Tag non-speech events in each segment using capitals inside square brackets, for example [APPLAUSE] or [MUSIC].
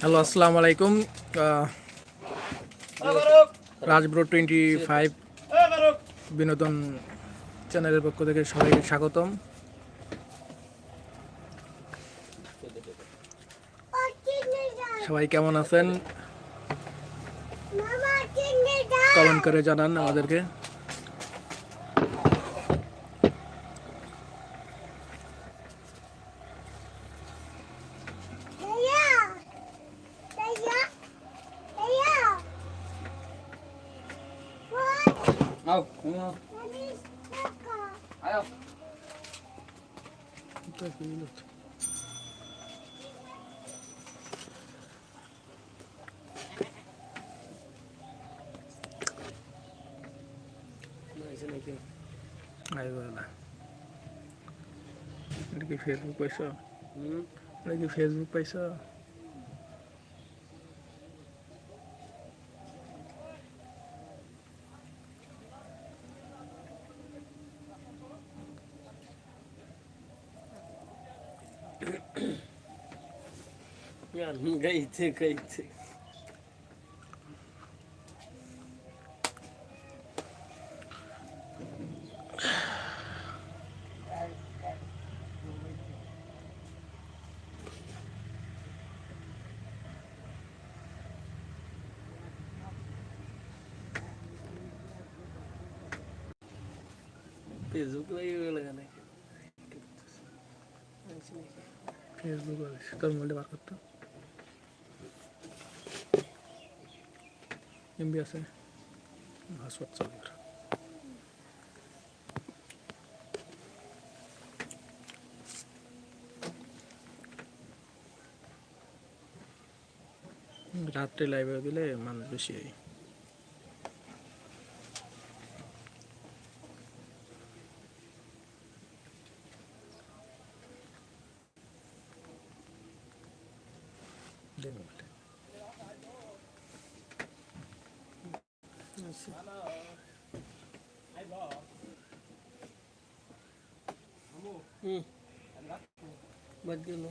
Hello আসসালামু আলাইকুম রাজব্রো twenty five বিনোদন চ্যানেলের পক্ষ থেকে সবাইকে স্বাগতম। সবাই কেমন আছেন? কমেন্ট করে জানান আমাদেরকে। Mau, mau. Ayo. আই বলা এটা কি ফেসবুক পাইছ এটা কি ফেসবুক পাইছ গাইছে গাইছে ফেসবুক ফেসবুক তোর মোবাইলটা বার করতো। এমবি আছে। পাসওয়ার্ড চালু কর। রাত্রে লাইভে দিলে মানুষ বেশি হয়। দে মোবাইলটা। হুম বাদ গেল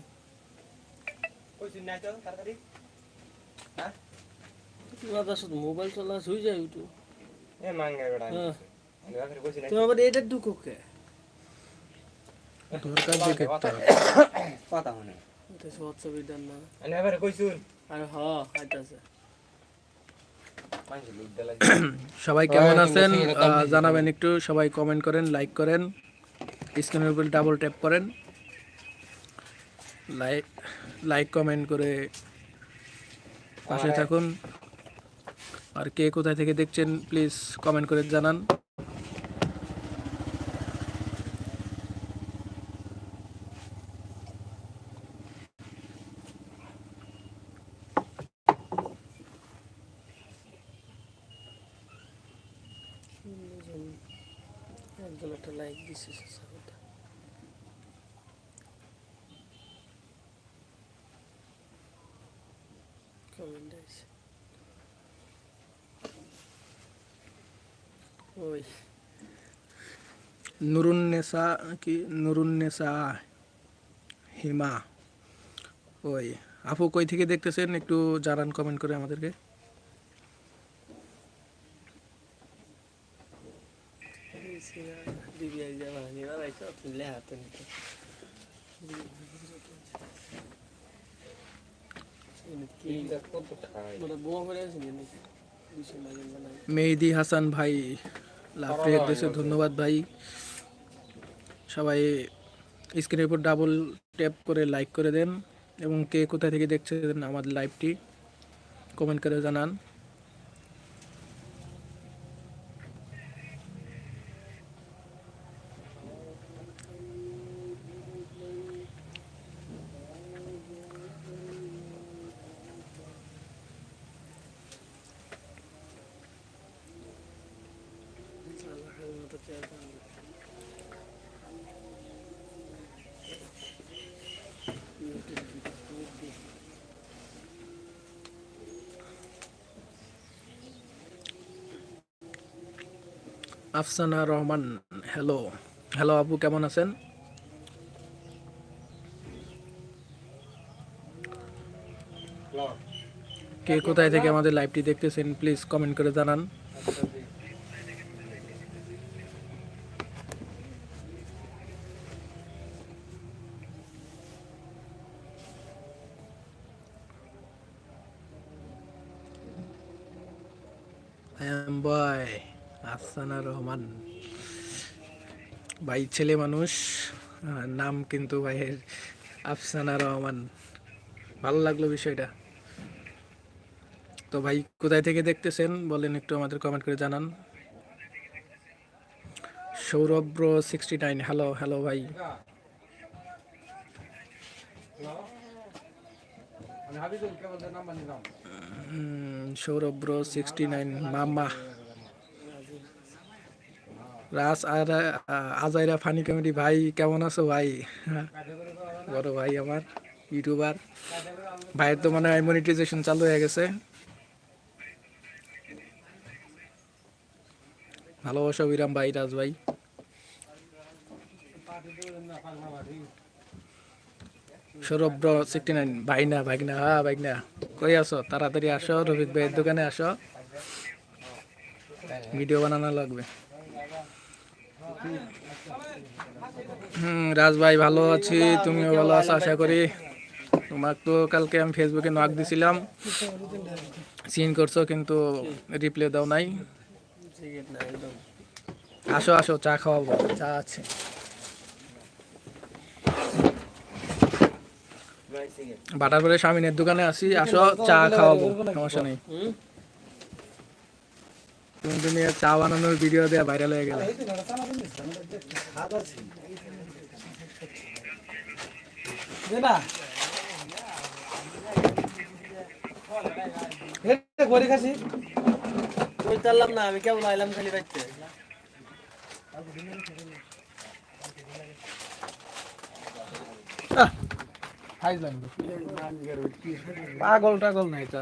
তোমার সাথে মোবাইল চলা শুই যায় উঠু হ্যাঁ তুমি আবার এটা ঢুকো কে তোর কাছে দেখতে হবে। এটা সহজ দেন না এবারে কইছুন আরে হ খাইতেছে [COUGHS] সবাই কেমন আছেন? জানাবেন একটু সবাই কমেন্ট করেন লাইক করেন। স্ক্রিনের উপর ডাবল ট্যাপ করেন। লাইক লাইক কমেন্ট করে পাশে থাকুন। আর কে কোথায় থেকে দেখছেন প্লিজ কমেন্ট করে জানান। একটা লাইক দিছে সাথে কমেন্ট আছে ওই নুরুন্নেসা কি নুরুন্নেসা হিমা ওই আপু কই থেকে দেখতেছেন? একটু জানান কমেন্ট করে আমাদেরকে। হাতে নিতে। মানে মেহেদি হাসান ভাই দেশে ধন্যবাদ ভাই। সবাই স্ক্রিনের উপর ডাবল ট্যাপ করে লাইক করে দেন এবং কে কোথা থেকে দেখছেন আমাদের লাইভটি কমেন্ট করে জানান। আফসানা রহমান হ্যালো হ্যালো আপু, কেমন আছেন? কে কোথায় থেকে আমাদের লাইভটি দেখতেছেন প্লিজ কমেন্ট করে জানান। এম বয় আফসানা রহমান। ভাই ছেলে মানুষ নাম কিন্তু ভাইয়ের আফসানা রহমান। ভালো লাগল বিষয়টা। তো ভাই কোথায় থেকে দেখতেছেন? বলেন একটু আমাদের কমেন্ট করে জানান। Sourav sixty nine hello hello ভাই। উম, সৌরভ সিক্সটি নাইন মামা। রাস আর আজাইরা ফানি কমেডি। ভাই, কেমন আছো ভাই? বড় ভাই আমার, ইউটিউবার। ভাইয়ের তো মানে মনিটাইজেশন চালু হয়ে গেছে। ভালোবাসা বিরাম ভাই, রাজ ভাই। সৌরভ সিক্সটি নাইন ভাই না ভাই না হ্যাঁ ভাই না কই আসো তাড়াতাড়ি আসো, রফিক ভাইয়ের দোকানে আসো। ভিডিও বানানো লাগবে। রাজ ভাই ভালো আছি, তুমিও ভালো আছো, আশা করি। তোমাকে তো কালকে আমি ফেসবুকে নক দিছিলাম। সিন করছ, কিন্তু রিপ্লাই দাও নাই। আসো আসো, চা খাওয়াবো, চা আছে। বাটার করে স্বামীনের দোকানে আসি, আসো, চা খাওয়াবো, সমস্যা নেই। তুমি তুমি চা বানানোর ভিডিও দেওয়া ভাইরাল হয়ে গেল। না আমি কেবল আইলাম খালি বাইতে? পাগল টাগল নাই তা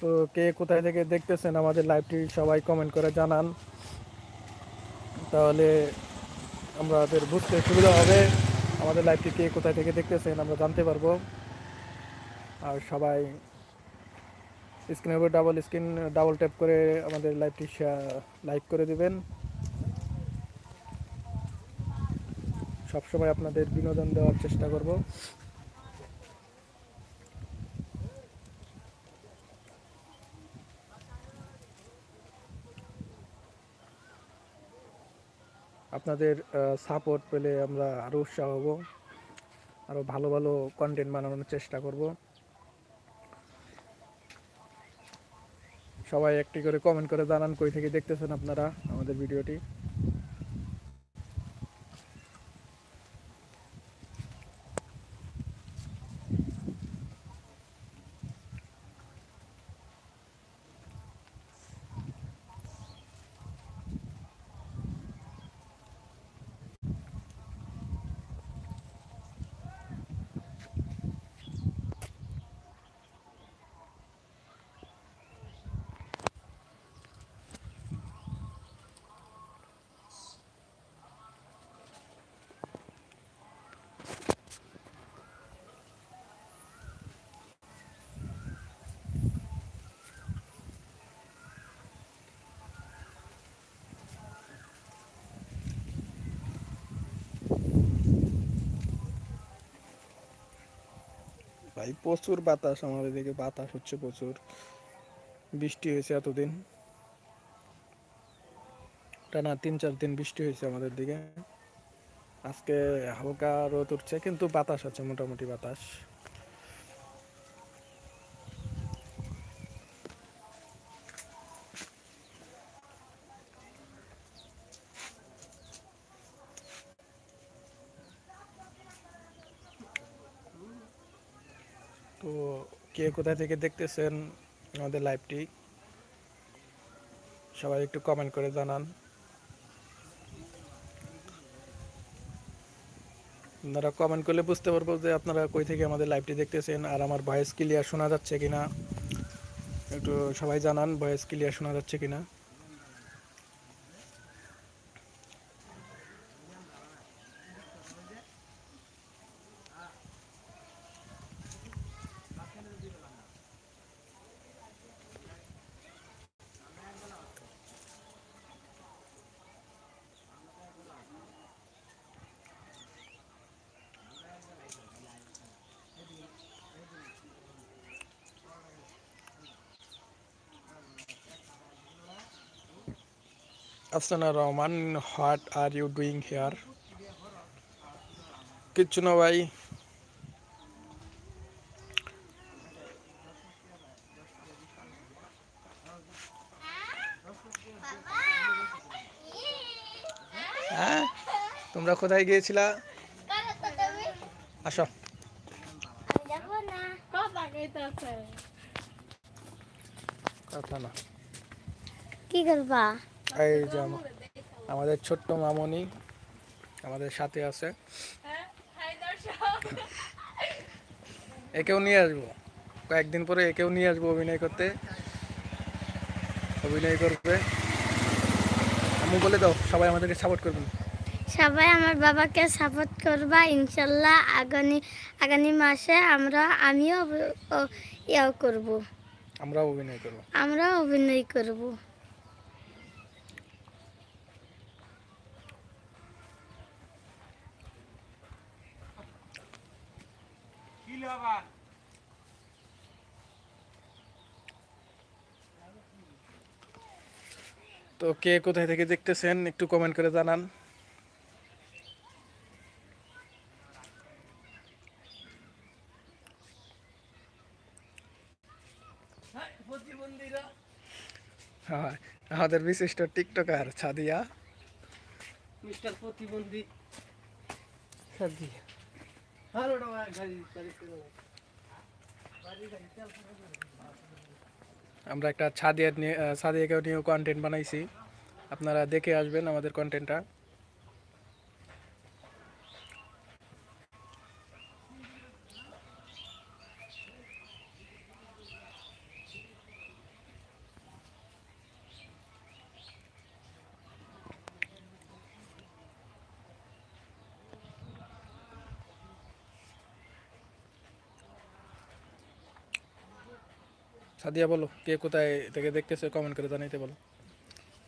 তো কে কোথায় থেকে দেখতেছেন আমাদের লাইভটি সবাই কমেন্ট করে জানান। তাহলে আমাদের বুঝতে সুবিধা হবে আমাদের লাইভটি কে কোথায় থেকে দেখতেছেন আমরা জানতে পারব। আর সবাই স্ক্রিনের উপর ডাবল স্ক্রিন ডাবল ট্যাপ করে আমাদের লাইভটি লাইক করে দিবেন। সবসময় আপনাদের বিনোদন দেওয়ার চেষ্টা করব। আপনাদের সাপোর্ট পেলে আমরা আরও উৎসাহ হব আরও ভালো ভালো কন্টেন্ট বানানোর চেষ্টা করব। সবাই একটি করে কমেন্ট করে জানান কই থেকে দেখতেছেন আপনারা আমাদের ভিডিওটি ভাই, প্রচুর বাতাস আমাদের দিকে, বাতাস হচ্ছে প্রচুর। বৃষ্টি হয়েছে এতদিন। টানা তিন চার দিন বৃষ্টি হয়েছে আমাদের দিকে। আজকে হালকা রোদ উঠছে, কিন্তু বাতাস আছে, মোটামুটি বাতাস তো কে কোথা থেকে দেখতেছেন আমাদের লাইভটি? সবাই একটু কমেন্ট করে জানান। আপনারা কমেন্ট করলে বুঝতে পারব যে আপনারা কই থেকে আমাদের লাইভটি দেখতেছেন আর আমার ভয়েস ক্লিয়ার শোনা যাচ্ছে কিনা। একটু সবাই জানান ভয়েস ক্লিয়ার শোনা যাচ্ছে কিনা। Afsana Rahman what are you doing here কিচ্ছু না ভাই হ্যাঁ তোমরা কোথায় গিয়েছিলা আসো কথা না কি করবা এই যে আমাদের ছোট্ট মামনি আমাদের সাথে আছে। একেও নিয়ে আসব। কয়েকদিন পরে একেও নিয়ে আসব অভিনয় করতে। অভিনয় করবে। আমি বলে দাও সবাই আমাদেরকে সাপোর্ট করবেন। সবাই আমার বাবাকে সাপোর্ট করবা ইনশাল্লাহ আগামী আগামী মাসে আমরা আমিও ইয়েও করব। আমরাও অভিনয় করব। আমরা অভিনয় করব। তো কে কোথায় থেকে দেখতেছেন একটু কমেন্ট করে জানান। হ্যাঁ আমাদের বিশিষ্ট টিকটকার ছাদিয়া। মিস্টার প্রতিবন্ধী সাদিয়া আমরা একটা ছাদিয়া নিয়ে আহ, ছাদিয়াকে নিয়ে কন্টেন্ট বানাইছি। আপনারা দেখে আসবেন আমাদের কন্টেন্টটা সাদিয়া বলো কে কোথায় থেকে দেখতেছে? কমেন্ট করে জানাইতে বলো।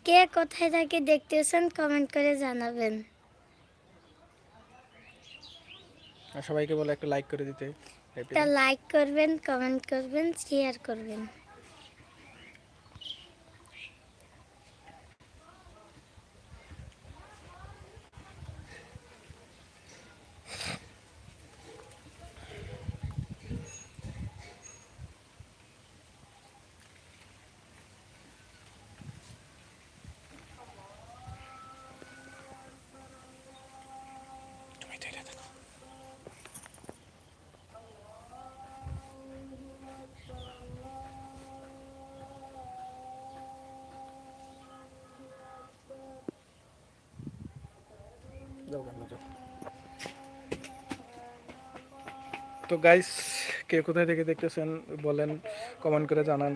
কে কোথায় থেকে দেখতেছেন কমেন্ট করে জানাবেন। আর সবাইকে বলো একটা লাইক করে দিতে। একটা লাইক করবেন কমেন্ট করবেন শেয়ার করবেন। তো গাইস কে কোথায় থেকে দেখতেছেন বলেন কমেন্ট করে জানান।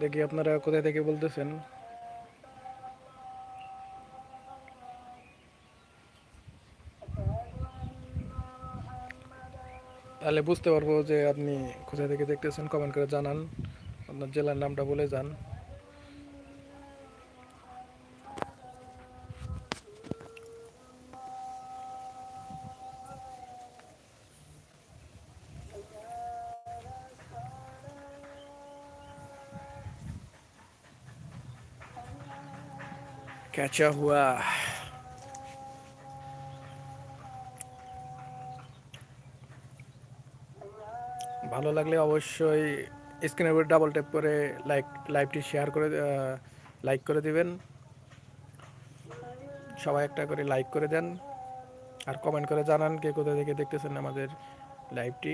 দেখি আপনারা কোথায় থেকে বলতেছেন। তাহলে বুঝতে পারব যে আপনি কোথা থেকে দেখতেছেন কমেন্ট করে জানান। আপনার জেলার নামটা বলে যান। कैचा हुआ ভালো লাগলে অবশ্যই স্ক্রিনের উপর ডাবল ট্যাপ করে লাইক লাইভটি শেয়ার করে লাইক করে দিবেন সবাই একটা করে লাইক করে দেন আর কমেন্ট করে জানান কে কোথা থেকে দেখতেছেন আমাদের লাইভটি